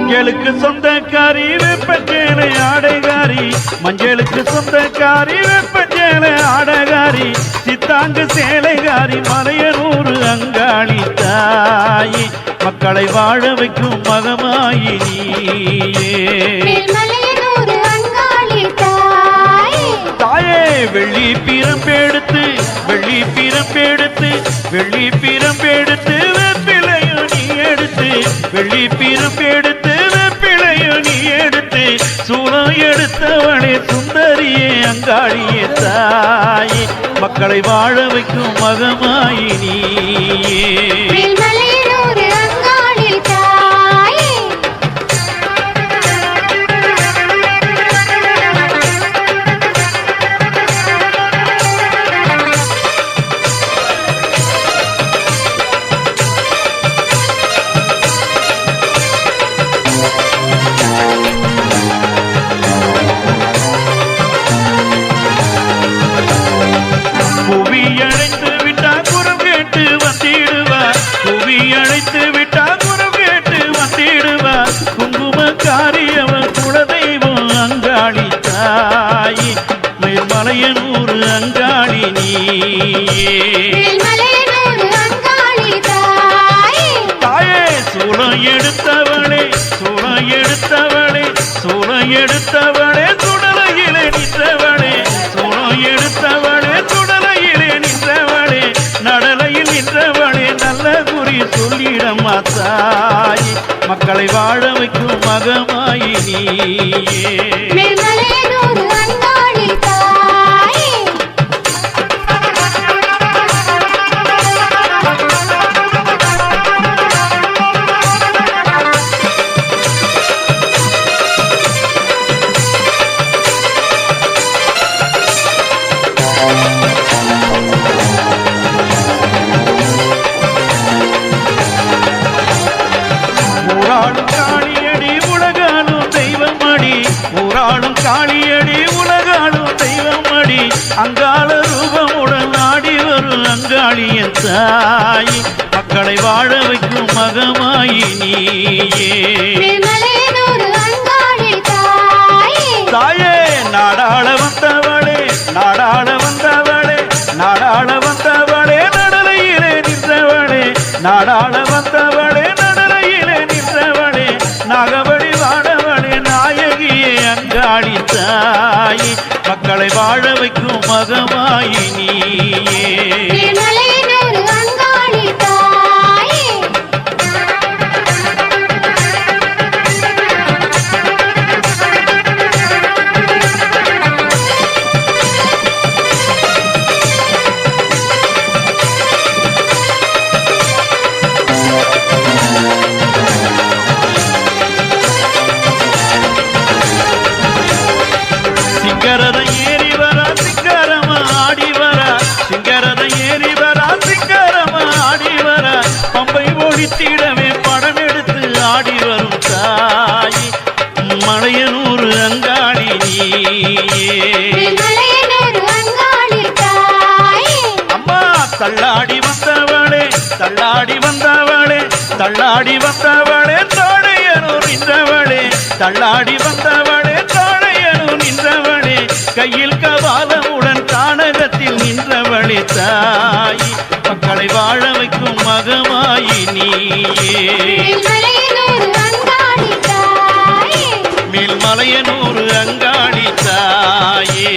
மஞ்சளுக்கு சொந்தக்காரி வெப்பஞ்சேலை ஆடைகாரி. மஞ்சளுக்கு சொந்தக்காரி வெப்பஞ்சேலை ஆடைகாரி. சித்தாங்கு சேலைகாரி மலையனூர் அங்காளி தாயி. மக்களை வாழ வைக்கும் மகமாயி தாயே. வெள்ளி பிரம்பெடுத்து வெள்ளி பிரம்பெடுத்து வெள்ளி பிரம்பெடுத்து வெப்பிலையும் நீ எடுத்து வெள்ளி நீ எடுத்து சூளம் எடுத்தவளே சுந்தரியே அங்காளியே தாயே. மக்களை வாழ வைக்கும் மகமாயினியே. புவி அழைத்து விட்டா குரம் கேட்டு வந்திடுவா குங்குமக்காரி அவள் குலதெய்வம் அங்காளி தாயி. மேல்மலையனூர் அங்காளி சூளம் எடுத்தவளே சூளம் எடுத்தவளே சூளம் எடுத்தவளே சுடலையிலே நின்றவளே. சூளம் எடுத்தவளே சுடலையிலே நின்றவளே நடலையில் நின்றவளே. குறி சொல்லிடம்மா தாய் மக்களை வாழ வைக்கும் மகமாயி நீயே. ஊராளும் காளியடி உலகாலும் தெய்வமடி அங்காள ரூபமுடன் ஆடி வரும் அங்காளியன் தாய். மக்களை வாழ வைக்கும் மகமாயி நீயே. தாயே நாடாள வந்தவளே நாடாள வந்தவளே நாடாள வந்தவளே நடலையிலே நின்றவளே நாடாள வந்தவளே அங்காளி தாயி மக்களை வாழ வைக்கும் மகமாயி நீயே. பம்பை படம் எடுத்து ஆடி வரும் தாய். மலையனூர் அங்காளி அம்மா தள்ளாடி வந்தவளே தள்ளாடி வந்தவளே தள்ளாடி வந்தவளே தோழையனூர் நின்றவளே தள்ளாடி வந்தவளே தோழையனூர் நின்றவளே கையில் கபாலமுடன் கானகத்தில் நின்றவளே தாய். மக்களை வாழ வைக்கும் மகமாயி நீயே. தாயே. மேல்மலையனூர் அங்காளி தாயே.